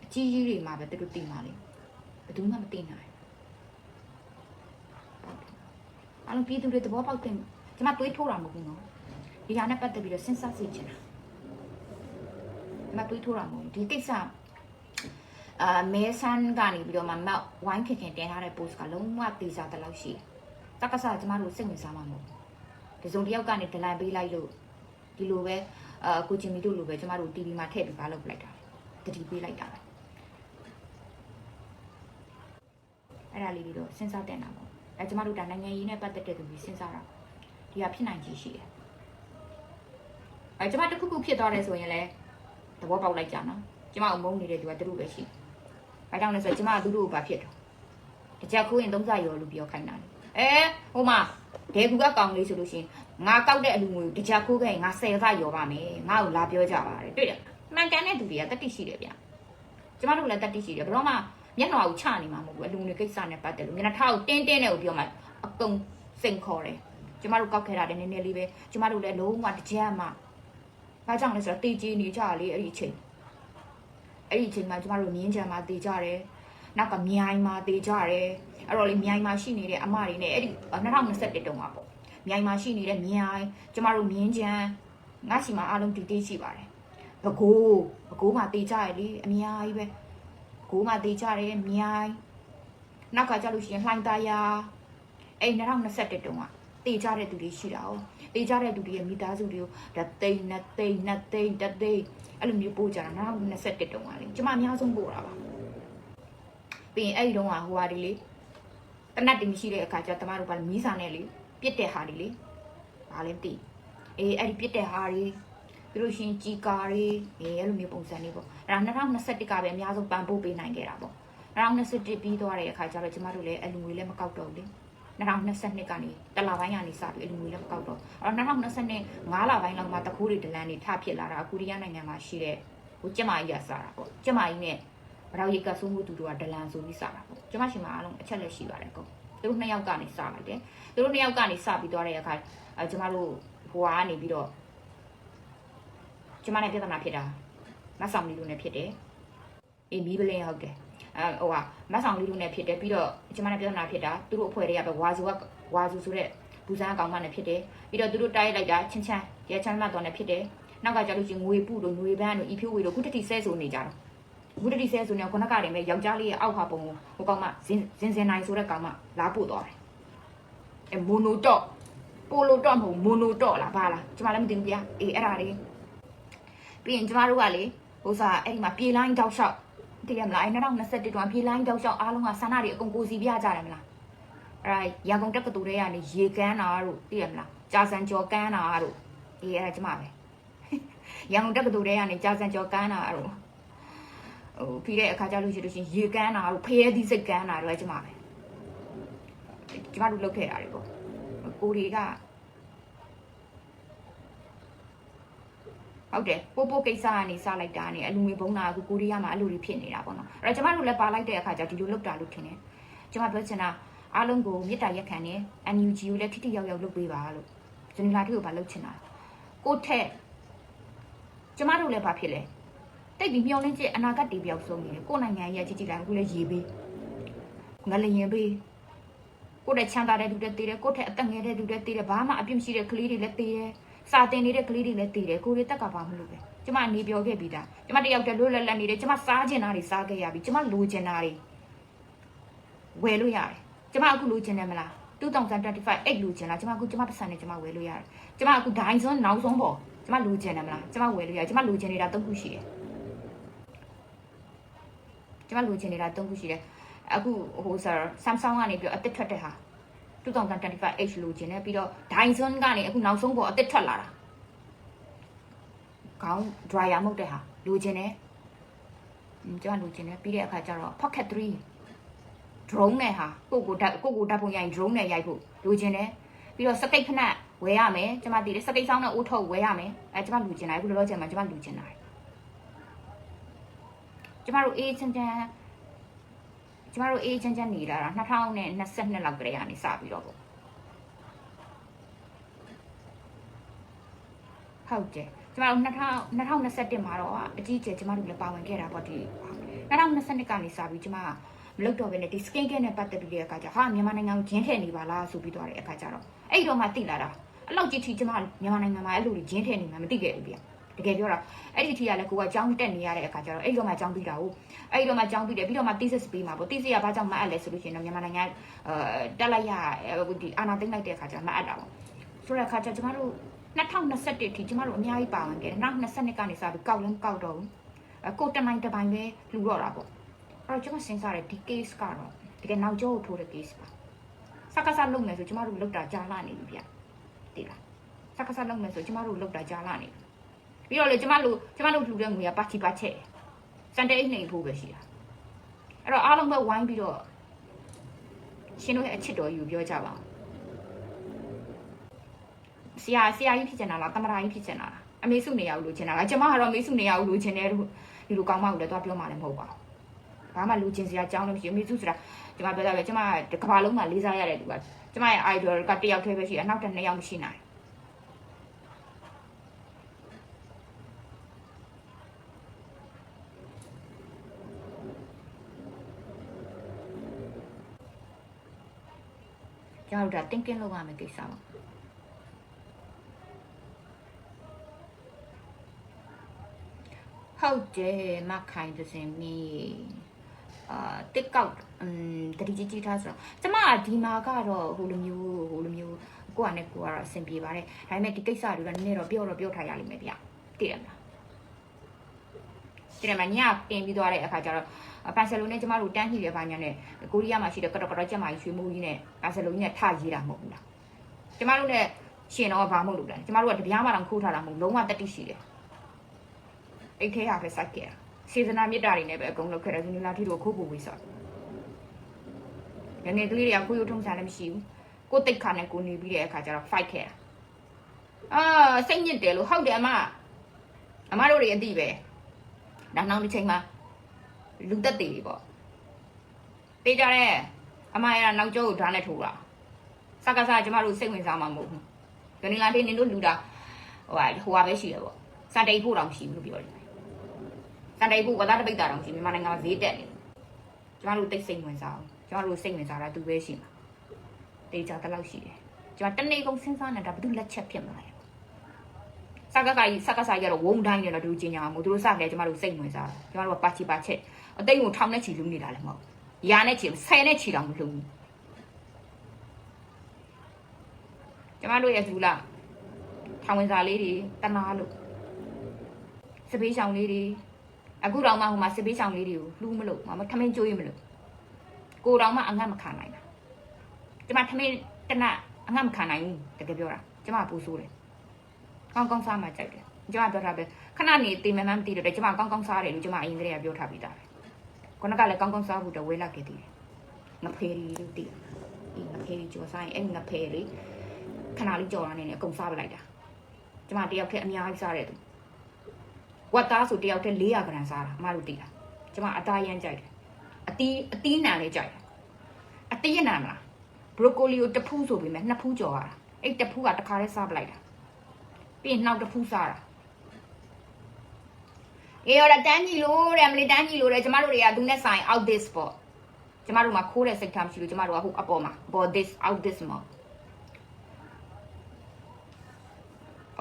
Speaker 1: အကြီးကြီးတွေမှာပဲသူတို့သိမှာလေဘယ်သူမှမသိနိုင် အလုံးပြည်သူတွေသဘောပေါက်တဲ့ကျမတွေးထိုးတာမဟုတ်ဘူးနော်ဒီဟာနဲ့ပတ်သက်ပြီးတော့စဉ်းစားစီချင်တာကျမတွေးထိုးတာမဟုတ်ဘူးဒီကိစ္စအာမဲဆန်ကနေပြီးတော့မှမောက်ဝိုင်းခင်ခင်တင်ထားတဲ့ post ကလုံးဝတေးစားတဲ့လောက်ရှိတယ်တက္ကသကျမတို့စိတ်ဝင်စားမှာမဟုတ်ဘူးဒီစုံတစ်ယောက်ကနေဒလန်ပေးလိုက်လို့ဒီလိုပဲအာကိုချင်မီတို့လိုပဲကျမတို့ TV မှာထည့်ပြီးပါလုပ်လိုက်တာတတိပေးလိုက်တာပဲအဲ့ဒါလေးပြီးတော့စဉ်းစားတင်တာပေါ့ အဲကျမတို့ဒါနိုင်ငံရေးနဲ့ပတ်သက်တဲ့သူတွေစဉ်းစားတာဒီဟာဖြစ်နိုင်ခြေရှိတယ်အဲကျမတခုခုဖြစ်သွားတယ်ဆိုရင်လည်းသဘောပေါက်လိုက်ကြနော်ကျမအမုန်းနေတဲ့သူကသူတို့ပဲရှိဘာကြောင့်လဲဆိုတော့ကျမကသူတို့ကိုဘာဖြစ်တော့တကြခိုးရင်သုံးစားရောလို့ပြောခိုင်းတာလေအဲဟိုမှာဒေကူကကောင်းလေးဆိုလို့ရှိရင်ငါကောက်တဲ့အလူငွေကိုတကြခိုးခဲ့ရင်ငါ10စားရောပါမယ်ငါ့ကိုလာပြောကြပါတယ်တွေ့တယ်မှန်ကန်တဲ့သူတွေကတတိရှိတယ်ဗျကျမတို့လည်းတတိရှိတယ်ဘယ်တော့မှ မျက်နှာကိုချနေမှာမဟုတ်ဘူးအလူငွေကိစ္စနဲ့ပတ်သက်လို့မျက်နှာထားကိုတင်းတင်းနဲ့ကိုပြောမှအကုန်စိန်ခေါ်တယ်ကျမတို့ကောက်ခဲ့တာလည်းနည်းနည်းလေးပဲကျမတို့လည်းလုံးဝတကြမှဘာကြောင့်လဲဆိုတော့တေးကြီးနေကြလေအဲ့ဒီအချိန်အဲ့ဒီအချိန်မှာကျမတို့မြင်းချံမှာတေးကြတယ်နောက်ကမြိုင်မှာတေးကြတယ်အဲ့တော့လေမြိုင်မှာရှိနေတဲ့အမတွေနဲ့အဲ့ဒီ2021တုန်းကပေါ့မြိုင်မှာရှိနေတဲ့မြိုင်ကျမတို့မြင်းချံငါစီမှာအားလုံးဒီတေးရှိပါတယ်ဘကိုးဘကိုးမှာတေးကြရလေအများကြီးပဲဘ ကိုးမှာတေးကြတယ်မြိုင်နောက်ကကြလို့ရှိရင်လှိုင်းသားယာအဲ့2021တုန်းကတေးကြတဲ့သူတွေရှိတာ哦တေးကြတဲ့သူတွေရဲ့မိသားစုတွေကိုတသိန်းနှစ်သိန်းနှစ်သိန်းတစ်သိန်းအဲ့လိုမျိုးပို့ကြတာ2021တုန်းကလေကျမအများဆုံးပို့တာပါပြီးရင်အဲ့ဒီတုန်းကဟိုဟာဒီလေတနတ်တင်ရှိတဲ့အခါကျတမတို့ကမီးစာနဲ့လေပြစ်တဲ့ဟာဒီလေဘာလဲမသိအေးအဲ့ဒီပြစ်တဲ့ဟာတွေ ပြီးလို့ရှိရင်ជីကာတွေအေးအဲ့လိုမျိုးပုံစံတွေပေါ့အဲ့ဒါ2021ကပဲအများဆုံးပန်ပို့ပေးနိုင်ခဲ့တာပေါ့2021ပြီးသွားတဲ့အခါကျတော့ကျမတို့လည်းအလူငွေလည်းမကောက်တော့ဘူးလေ2022ကနေတလပိုင်းကနေစပြီးအလူငွေလည်းမကောက်တော့အဲ့တော့2022 9လပိုင်းလောက်မှာတခိုးတွေဒလန်တွေထဖြစ်လာတာအခုရီးယားနိုင်ငံမှာရှိတဲ့ဟိုကျမကြီးကစားတာပေါ့ကျမကြီးနဲ့ဗရောက်ရိတ်ကဆိုးမှုတူတို့ကဒလန်ဆိုပြီးစားတာပေါ့ကျမရှင်မှာအားလုံးအချက်လက်ရှိပါတယ်ကောသူတို့နှစ်ယောက်ကနေစလိုက်တယ်သူတို့နှစ်ယောက်ကနေစပြီးသွားတဲ့အခါအဲကျမတို့ဟိုကနေပြီးတော့ ကျမနဲ့ပြဿနာဖြစ်တာမဆောင်လေးတို့နဲ့ဖြစ်တယ်အေးမီးပလင်းဟုတ်တယ်အဲဟိုဟာမဆောင်လေးတို့နဲ့ဖြစ်တယ်ပြီးတော့ကျမနဲ့ပြဿနာဖြစ်တာသူတို့အဖွဲ့တွေကပဲဝါစုကဝါစုဆိုတဲ့ဘူဇန်ကောင်မနဲ့ဖြစ်တယ်ပြီးတော့သူတို့တိုက်လိုက်တာချင်းချမ်းရဲချမ်းမတော်နဲ့ဖြစ်တယ်နောက်ကကြလို့ရှိရင်ငွေပုတို့ငွေဘန်းတို့ဤဖြိုးဝေတို့ခုတတိဆဲဆိုနေကြတော့ခုတတိဆဲဆိုနေခုနကတည်းကယောက်ျားလေးရဲ့အောက်ဟာပုံကိုဟိုကောင်မဇင်ဇင်ဇင်နိုင်ဆိုတဲ့ကောင်မလာပို့သွားတယ်အဲမိုနိုတော့ပိုလိုတော့မဟုတ်မိုနိုတော့လားဘာလားကျမလည်းမသိဘူးဗျာအေးအဲ့ဒါလေး ပြီးရင်ကျမတို့ကလေဟိုစားအဲ့ဒီမှာပြေးလိုင်းတောက်လျှောက်သိရမလားအဲ့2021တုန်းကပြေးလိုင်းတောက်လျှောက်အားလုံးကဆန္ဒတွေအကုန်ကိုစီပြကြတယ်မလားအဲ့ဒါရန်ကုန်တက္ကသိုလ်တွေကနေရေကန်းတာတို့သိရမလားကြာစံကျော်ကန်းတာတို့အေးအဲ့ဒါကျမပဲရန်ကုန်တက္ကသိုလ်တွေကနေကြာစံကျော်ကန်းတာတို့ဟိုပြီးတဲ့အခါကျလို့ရှိလို့ရှိရင်ရေကန်းတာတို့ဖရဲသီးစိတ်ကန်းတာတို့လည်းကျမပဲကျမတို့လုပ်ခဲ့တာတွေပေါ့ကိုတွေက ဟုတ်တယ်ပို့ပို့ကိစ္စကနေစလိုက်တာနဲ့အလူငွေဘုံတာအခုကိုရီးယားမှာအလူတွေဖြစ်နေတာပေါ့နော်အဲ့တော့ကျမတို့လည်းပါလိုက်တဲ့အခါကျဒီလိုလုပ်တာလို့ထင်တယ်ကျမပြောချင်တာအားလုံးကိုမေတ္တာရက်ခံနေ NUG ကိုလည်းထိထိရောက်ရောက်လုပ်ပေးပါလို့ဇနီလာတိကိုပါလုပ်ချင်တာကိုထက်ကျမတို့လည်းဘာဖြစ်လဲတိတ်ပြီးမျောလင်းချက်အနာဂတ်တွေပြောက်ဆုံးနေတယ်ကိုနိုင်ငံရဲ့ကြီးကြီးတိုင်းအခုလည်းရေပေးငလျင်ပေးကိုတဲ့ချမ်းသာတဲ့လူတွေတည်တယ်ကိုထက်အသက်ငယ်တဲ့လူတွေတည်တယ်ဘာမှအပြစ်မရှိတဲ့ကလေးတွေလည်းတည်တယ် စာတင်နေတဲ့ကလေးတွေလည်းတည်တယ်ကိုရီတက်ကပါမလို့ပဲကျမနေပြောခဲ့ပြီးသားကျမတယောက်တည်းလွတ်လပ်လပ်နေတယ်ကျမစားကျင်တာတွေစားခဲ့ရပြီကျမလိုချင်တာတွေဝယ်လို့ရတယ်ကျမအခုလိုချင်တယ်မလား2025 8လိုချင်လားကျမအခုကျမပတ်စံနဲ့ကျမဝယ်လို့ရတယ်ကျမအခုဒိုင်းစွန်းနောက်ဆုံးပေါ့ကျမလိုချင်တယ်မလားကျမဝယ်လို့ရတယ်ကျမလိုချင်နေတာ၃ခုရှိတယ်ကျမလိုချင်နေတာ၃ခုရှိတယ်အခုဟိုဆာ Samsung ကနေပြီးတော့အသစ်ထွက်တဲ့ဟာ 2025H လိုချင်တယ်ပြီးတော့ Dyson ကနေအခုနောက်ဆုံးပေါ်အသစ်ထွက်လာတာခေါင်း dryer မဟုတ်တဲ့ဟာလိုချင်တယ်อืมကျွန်တော်လိုချင်တယ်ပြီးတဲ့အခါကျတော့ Pocket 3 drone နဲ့ဟာကိုကိုဓာတ်ကိုကိုဓာတ်ပုံရိုက် drone နဲ့ရိုက်ဖို့လိုချင်တယ်ပြီးတော့စကိတ်ဖနက်ဝယ်ရမယ်ကျွန်မတည်တယ်စကိတ်ဆောင်နဲ့အိုးထုတ်ဝယ်ရမယ်အဲကျွန်မလူချင်တာအခုလောလောဆယ်မှာကျွန်မလူချင်တာကျွန်မတို့အေးချမ်းချမ်း ကျမတို့အေးချမ်းချမ်းနေလာတာ2022လောက်ကလေးကနေစပြီးတော့ပေါ့ဟုတ်တယ်ကျမတို့2000 2021မှာတော့အကြီးအကျယ်ကျမတို့လည်းပါဝင်ခဲ့တာပေါ့ဒီ2022ကနေစပြီးကျမမလုပ်တော့ဘဲနဲ့ဒီ skin care နဲ့ပတ်သက်ပြီးတဲ့အခါကျဟာမြန်မာနိုင်ငံကိုဂျင်းထည့်နေပါလားဆိုပြီးတော့တဲ့အခါကျတော့အဲ့တော့မှသိလာတာအဲ့လောက်ကြီးထီကျမမြန်မာနိုင်ငံမှာအဲ့လိုကြီးဂျင်းထည့်နေမှမသိခဲ့ဘူးဗျ တကယ်ပြောတာအဲ့ဒီထီကလည်းကိုကကြောင်းတက်နေရတဲ့အခါကျတော့အဲ့တော့မှကြောင်းပြီးတာဟုတ်အဲ့တော့မှကြောင်းပြီးတယ်ပြီးတော့မှ thesis ပေးမှာပေါ့ thesis ကဘာကြောင့်မအပ်လဲဆိုလို့ရှိရင်တော့မြန်မာနိုင်ငံအဲတက်လိုက်ရဒီအာနာသိမ့်လိုက်တဲ့အခါကျတော့မအပ်တာပေါ့ဆိုတဲ့အခါကျကျမတို့2021အထိကျမတို့အများကြီးပါဝင်ခဲ့တယ်နောက်22ကနေစပြီးကောက်လည်းကောက်တော့ဘူးအကိုတမိုင်းတပိုင်းပဲလူတော့တာပေါ့အဲ့တော့ကျမစဉ်းစားတယ်ဒီ case ကတော့တကယ်နောက်ကျောကိုထိုးတဲ့ case ပါစကားစားလုပ်မယ်ဆိုကျမတို့လောက်တာကြာလာနေပြီဗျတိလားစကားစားလုပ်မယ်ဆိုကျမတို့လောက်တာကြာလာနေပြီ ပြီးတော့လေကျမတို့ကျမတို့လှူတဲ့ငွေကပါချီပါချက်စန်တေးအိတ်နေဖို့ပဲရှိတာအဲ့တော့အားလုံးပဲဝိုင်းပြီးတော့ရှင်တို့ရဲ့အချစ်တော်ယူပြောကြပါဦးဆရာဆရာကြီးဖြစ်ချင်တာလားတမရာကြီးဖြစ်ချင်တာလားအမေစုနေရဘူးလို့ချင်တာလားကျမကတော့အမေစုနေရဘူးလို့ချင်တယ်လို့ဒီလိုကောင်းမလို့လည်းတော့ပြောမှလည်းမဟုတ်ပါဘူးဘာမှလူချင်းစရာအကြောင်းလည်းမရှိဘူးအမေစုဆိုတာကျမပြောတာပဲကျမကကဘာလုံးမှာလေးစားရတဲ့သူကကျမရဲ့ idol ကတယောက်တည်းပဲရှိတယ်နောက်တစ်နှစ်ယောက်မရှိနိုင် ကျမတို့ဒါ thinking လုပ်ရမယ့်ကိစ္စပါဟုတ်တယ်မခိုင်သစင်မီအာတစ်ကောက်อืมတတိကြီးကြီးထားဆိုတော့ကျမကဒီမှာကတော့ဟိုလိုမျိုးဟိုလိုမျိုးကိုကနဲ့ကိုကတော့အဆင်ပြေပါတယ်ဒါပေမဲ့ဒီကိစ္စတွေကနည်းနည်းတော့ပြောတော့ပြောထားရလိမ့်မယ်ဗျတည်ရမလား တည်ရမလားညပြင်ပြီးသွားတဲ့အခါကျတော့ပါဆယ်လိုနဲ့ကျမတို့တန်းညှိတဲ့ဘာညာနဲ့ကိုရီးယားမှာရှိတဲ့ကတော်ကတော်ကျမကြီးရွှေမိုးကြီးနဲ့ပါဆယ်လိုကြီးနဲ့ထရေးတာမဟုတ်ဘူးလားကျမတို့နဲ့ရှင်တော့ဘာမဟုတ်လို့လဲကျမတို့ကတပြားမှတော့ခိုးထားတာမဟုတ်လုံးဝတက်တိရှိတယ်အိတ်ထဲဟာပဲစိုက်ခဲ့တာစေတနာမေတ္တာတွေနဲ့ပဲအကုန်လုပ်ခဲ့တယ်ဇနီလာထီတို့ခိုးပူဝေးဆော့ငငယ်ကလေးတွေကကိုရုံထုံးစားလည်းမရှိဘူးကိုတိတ်ခါနဲ့ကိုနေပြီးတဲ့အခါကျတော့ fight ခဲ့တာအာစိတ်ညစ်တယ်လို့ဟုတ်တယ်အမအမတို့တွေအသိပဲ နောက်နောက်တစ်ချိန်မှာလူသက်တည်တွေပေါ့ပေးကြတဲ့အမရနောက်ကျောကိုဓာတ်နဲ့ထိုးတာစကားစားကျမတို့စိတ်ဝင်စားမှာမဟုတ်ဘူးဂနီလာတေးနင်တို့လူတာဟိုဟာဟိုဟာပဲရှိရပေါ့စံတိတ်ဖို့တောင်ရှိဘူးလို့ပြောတယ်စံတိတ်ဖို့ဝသားတပိတ်တာတောင်ရှိမြန်မာနိုင်ငံမှာဈေးတက်နေကျမတို့တိတ်စိတ်ဝင်စားအောင်ကျမတို့စိတ်ဝင်စားတာသူပဲရှိမှာတေးကြတလောက်ရှိတယ်ကျမတနေ့ကုန်စဉ်းစားနေတာဘယ်သူလက်ချက်ဖြစ်မှာလဲ စကားကကြီးစကားစားရတော့ဝုံတိုင်းနေတော့သူချင်းညာမို့သူတို့စတယ်ကျမတို့စိတ်ဝင်စားတယ်ကျမတို့ကပါချီပါချက်အသိကိုထောင်နဲ့ချီလူနေတာလည်းမဟုတ်ရာနဲ့ချီဆယ်နဲ့ချီတောင်မလူဘူးကျမတို့ရဲ့လူလာထောင်ဝင်စာလေးတွေတနာလို့စပေးဆောင်လေးတွေအခုတော့မှဟိုမှာစပေးဆောင်လေးတွေကိုလှူးမလို့မထမင်းကြိုးရမလို့ကိုတော်မှအငတ်မခံနိုင်တာကျမထမင်းတနအငတ်မခံနိုင်ဘူးတကယ်ပြောတာကျမပူဆိုးတယ် ကောင်းကောင်းစားမှကြိုက်တယ်ကျမပြောထားပဲခဏနေတေမမှန်းမသိတော့တယ်ကျမကောင်းကောင်းစားတယ်လို့ကျမအရင်ကတည်းကပြောထားပြီးသားပဲခုနကလည်းကောင်းကောင်းစားဖို့တော့ဝေးလာခဲ့သေးတယ်ငဖေးရီလို့တည်ဒီငဖေးရီကြော်စားရင်အဲ့ငဖေးလေးခဏလေးကြော်ရနေနေအကုန်စားပလိုက်တာကျမတယောက်တည်းအများကြီးစားတယ်သူဝတ်သားဆိုတယောက်တည်း400ဂရမ်စားတာအမတို့တည်တာကျမအသားရမ်းကြိုက်တယ်အတီးအတီးနံလေးကြိုက်တယ်အတီးရနံမလားဘရိုကိုလီကိုတစ်ဖူးဆိုပြီးမဲ့နှစ်ဖူးကြော်ရတာအဲ့တစ်ဖူးကတစ်ခါတည်းစားပလိုက်တာ ပြီးရင်နောက်တစ်ဖူးစားတာအေးရတန်းကြီးလို့တဲ့မလေးတန်းကြီးလို့တဲ့ကျမတို့တွေကသူနဲ့ဆိုင် out this ပေါ့ကျမတို့မှာခိုးတဲ့စိတ်ထားမရှိလို့ကျမတို့ကဟိုအပေါ်မှာပေါ် this out this မှာ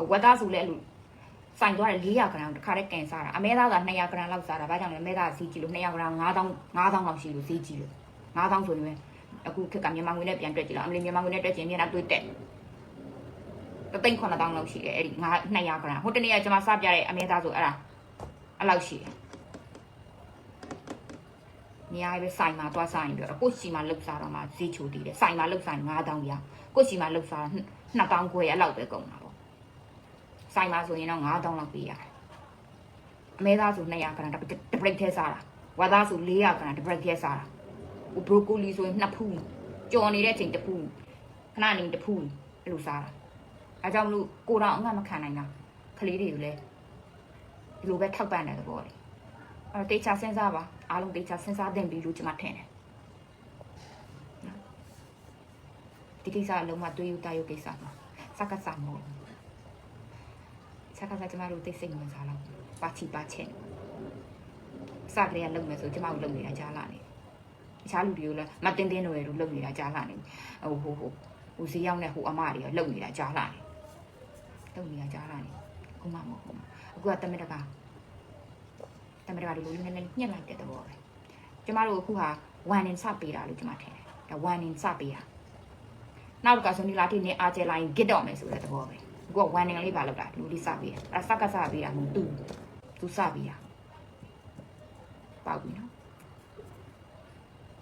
Speaker 1: အဝတ်သားဆိုလဲလူဆိုင်သွားတယ်400ဂရမ်တခါတည်းကန်စားတာအမဲသားက200ဂရမ်လောက်စားတာဘာကြောင့်လဲအမဲသားဈေးကြီးလို့200ဂရမ်9000 9000လောက်ရှိလို့ဈေးကြီးလို့9000ဆိုရင်အခုခက်ကမြန်မာငွေနဲ့ပြန်တွက်ကြည့်လောက်အမလေးမြန်မာငွေနဲ့တွက်ချင်မြန်တာတွေးတက် တသိန်း9000လောက်ရှိတယ်အဲ့ဒီ200ဂရမ်ဟိုတနေ့ကကျွန်မစပြတဲ့အမဲသားဆိုအဲ့ဒါအဲ့လောက်ရှိတယ်နေရာပဲဆိုင်မှာသွားဆိုင်ပြီးတော့ကိုရှိမှာလှုပ်စားတော့မှဈေးချိုတည်တယ်ဆိုင်မှာလှုပ်ဆိုင်9000ရကိုရှိမှာလှုပ်စား2000ခွဲအဲ့လောက်ပဲကုန်တာပေါ့ဆိုင်မှာဆိုရင်တော့9000လောက်ပေးရတယ်အမဲသားဆို200ဂရမ်တစ်ပရိတ်ထဲစားတာဝါသားဆို400ဂရမ်တစ်ပရိတ်ထဲစားတာဟိုဘရိုကိုလီဆိုရင်နှစ်ဖူးကြော်နေတဲ့ချိန်တစ်ဖူးခဏနေတစ်ဖူးအဲ့လိုစားတာ အဲကြောင့်မလို့ကိုတော်အငတ်မခံနိုင်တာကလေးတွေကိုလည်းဒီလိုပဲထောက်ပံ့တဲ့သဘောလေအဲ့တော့တေချာစဉ်းစားပါအားလုံးတေချာစဉ်းစားသင့်ပြီလို့ကျွန်မထင်တယ်ဒီကိစ္စအလုံးမတွေးယူတရုပ်ကိစ္စမှာစကားစားမဟုတ်စကားစားကျမတို့သိစိတ်ဝင်စားလောက်ပါချီပါချင်းစကလေးကလုံမယ်ဆိုကျမတို့လုံနေတာကြားလာနေတခြားလူတွေကိုလည်းမတင်းတင်းတို့ရတို့လုံနေတာကြားလာနေဟိုဟိုဟိုဟိုဈေးရောက်နေဟိုအမတွေကလုံနေတာကြားလာနေ လုံနေတာကြားလာနေခုမှမဟုတ်ဘူးအခုကတမက်တကာတမက်တကာဒီလိုနည်းနည်းညှက်လိုက်တဲ့သဘောပဲကျမတို့အခုဟာ1 in စပေးတာလို့ကျမထင်တယ်ဒါ1 in စပေးတာနောက်ကဆိုနေလာတိနေအားကျလိုက် get တော့မယ်ဆိုတဲ့သဘောပဲအခုက1 in လေးပါလောက်တာလူလေးစပေးတာအဲစကစပေးတာမဟုတ်သူသူစပေးတာပေါက်ပြီနော်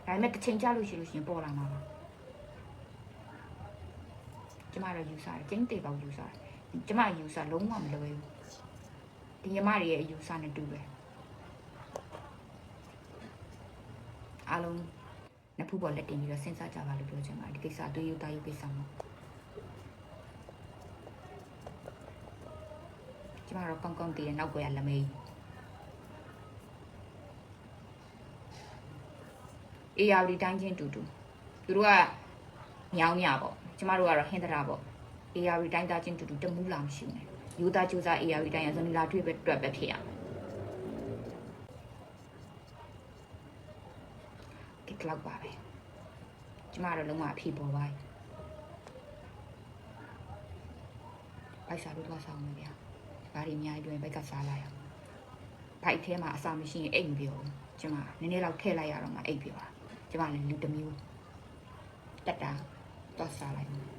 Speaker 1: ဒါပေမဲ့တစ်ချိန်ကြာလို့ရှိလို့ရှိရင်ပေါ်လာမှာပါကျမတို့ယူဆတယ်ကျင်းတေပေါက်ယူဆတယ် ကျမယူဆလုံးဝမလွယ်ဘူးဒီညီမတွေရဲ့ယူဆနဲ့တူပဲအားလုံးနှစ်ဖူးပေါ်လက်တင်ပြီးတော့စဉ်းစားကြပါလို့ပြောချင်ပါတယ်ဒီကိစ္စတွေးယူတာယူကိစ္စမှာကျမတို့ကောင်းကောင်းတည်ရနောက်ွယ်ရလမေးအေယာဝတီတိုင်းချင်းတူတူသူတို့ကညောင်းညပေါ့ကျမတို့ကတော့ဟင်္ဒရာပေါ့ အေယာဝတီတိုင်းသားချင်းတူတူတမူးလာမရှိဘူးယူသားကြိုးစားအေယာဝတီတိုင်းရဇနီလာတွေ့ပဲတွက်ပဲဖြစ်ရမယ်ဒီလောက်ပါပဲကျမတို့လုံးဝအဖြေပေါ်ပါဘိုက်စားလို့သွားဆောင်မယ်ဗျာဒါတွေအများကြီးတွင်ဘိုက်ကစားလိုက်အောင်ဘိုက်ထဲမှာအစာမရှိရင်အိတ်မပြောဘူးကျမနည်းနည်းလောက်ထည့်လိုက်ရတော့မှအိတ်ပြောတာကျမလည်းလူတစ်မျိုးတက်တာသွားစားလိုက်